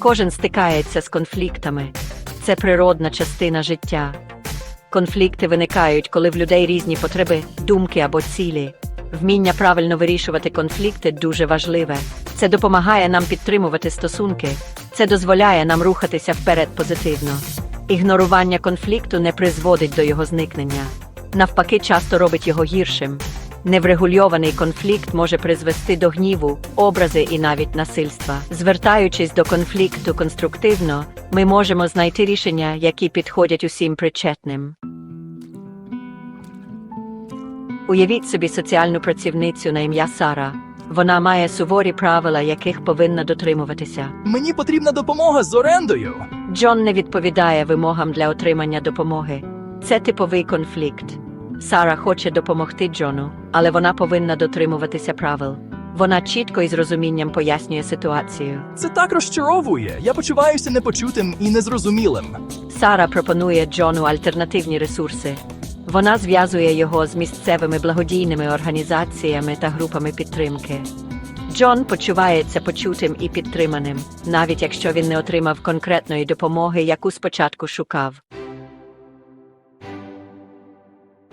Кожен стикається з конфліктами. Це природна частина життя. Конфлікти виникають, коли в людей різні потреби, думки або цілі. Вміння правильно вирішувати конфлікти дуже важливе. Це допомагає нам підтримувати стосунки, це дозволяє нам рухатися вперед позитивно. Ігнорування конфлікту не призводить до його зникнення. Навпаки, часто робить його гіршим. Неврегульований конфлікт може призвести до гніву, образи і навіть насильства. Звертаючись до конфлікту конструктивно, ми можемо знайти рішення, які підходять усім причетним. Уявіть собі соціальну працівницю на ім'я Сара. Вона має суворі правила, яких повинна дотримуватися. Мені потрібна допомога з орендою. Джон не відповідає вимогам для отримання допомоги. Це типовий конфлікт. Сара хоче допомогти Джону, але вона повинна дотримуватися правил. Вона чітко і з розумінням пояснює ситуацію. Це так розчаровує. Я почуваюся непочутим і незрозумілим. Сара пропонує Джону альтернативні ресурси. Вона зв'язує його з місцевими благодійними організаціями та групами підтримки. Джон почувається почутим і підтриманим, навіть якщо він не отримав конкретної допомоги, яку спочатку шукав.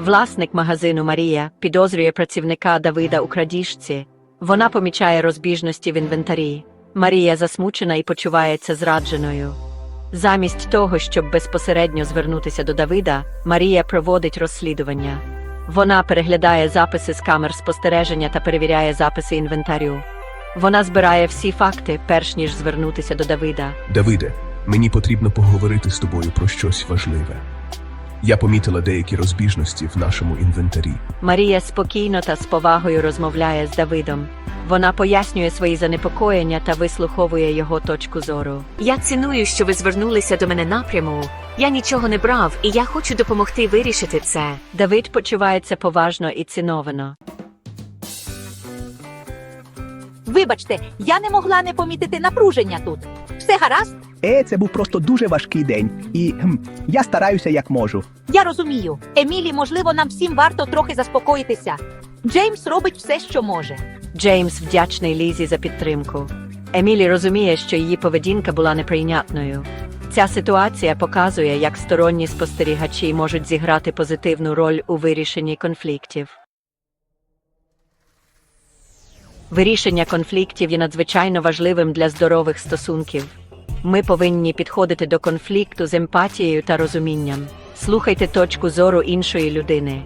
Власник магазину Марія підозрює працівника Давида у крадіжці. Вона помічає розбіжності в інвентарі. Марія засмучена і почувається зрадженою. Замість того, щоб безпосередньо звернутися до Давида, Марія проводить розслідування. Вона переглядає записи з камер спостереження та перевіряє записи інвентарю. Вона збирає всі факти, перш ніж звернутися до Давида. Давиде, мені потрібно поговорити з тобою про щось важливе. Я помітила деякі розбіжності в нашому інвентарі. Марія спокійно та з повагою розмовляє з Давидом. Вона пояснює свої занепокоєння та вислуховує його точку зору. Я ціную, що ви звернулися до мене напряму. Я нічого не брав, і я хочу допомогти вирішити це. Давид почувається поважно і ціновано. Вибачте, я не могла не помітити напруження тут. Все гаразд? Е, це був просто дуже важкий день, і хм, я стараюся як можу. Я розумію. Емілі, можливо, нам всім варто трохи заспокоїтися. Джеймс робить все, що може. Джеймс вдячний Лізі за підтримку. Емілі розуміє, що її поведінка була неприйнятною. Ця ситуація показує, як сторонні спостерігачі можуть зіграти позитивну роль у вирішенні конфліктів. Вирішення конфліктів є надзвичайно важливим для здорових стосунків. Ми повинні підходити до конфлікту з емпатією та розумінням. Слухайте точку зору іншої людини.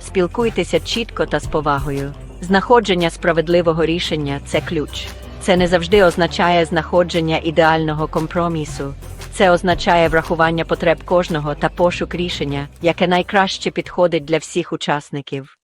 Спілкуйтеся чітко та з повагою. Знаходження справедливого рішення це ключ. Це не завжди означає знаходження ідеального компромісу. Це означає врахування потреб кожного та пошук рішення, яке найкраще підходить для всіх учасників.